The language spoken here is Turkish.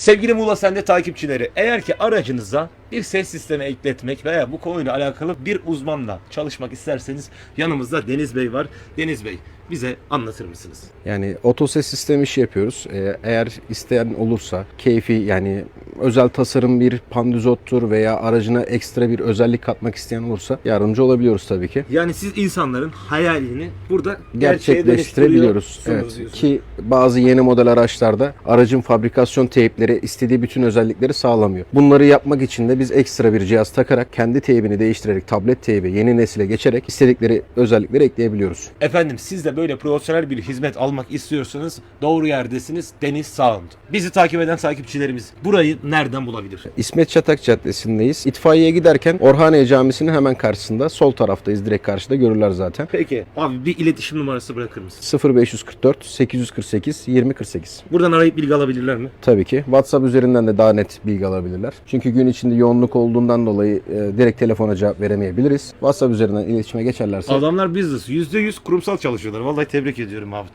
Sevgili Muğla Sende takipçileri, eğer ki aracınıza bir ses sistemi ekletmek veya bu konuyla alakalı bir uzmanla çalışmak isterseniz yanımızda Deniz Bey var. Deniz Bey bize anlatır mısınız? Yani otoses sistemi işi yapıyoruz. Ee, eğer isteyen olursa keyfi yani özel tasarım bir pandizottur veya aracına ekstra bir özellik katmak isteyen olursa yardımcı olabiliyoruz tabii ki. Yani siz insanların hayalini burada Gerçekleştirebiliyoruz. Evet. diyorsunuz. Ki bazı yeni model araçlarda aracın fabrikasyon teypleri istediği bütün özellikleri sağlamıyor. Bunları yapmak için de biz ekstra bir cihaz takarak kendi teybini değiştirerek tablet teybi yeni nesile geçerek istedikleri özellikleri ekleyebiliyoruz. Efendim siz de böyle profesyonel bir hizmet almak istiyorsanız doğru yerdesiniz Deniz Sound. Bizi takip eden takipçilerimiz burayı nereden bulabilir? İsmet Çatak Caddesi'ndeyiz. İtfaiyeye giderken Orhaniye Camisi'nin hemen karşısında sol taraftayız. Direkt karşıda görürler zaten. Peki abi bir iletişim numarası bırakır mısın? 0544 848 2048. Buradan arayıp bilgi alabilirler mi? Tabii ki. WhatsApp üzerinden de daha net bilgi alabilirler. Çünkü gün içinde yoğunluk olduğundan dolayı e, direkt telefona cevap veremeyebiliriz. WhatsApp üzerinden iletişime geçerlerse Adamlar business. %100 kurumsal çalışıyorlar. Vallahi tebrik ediyorum abi.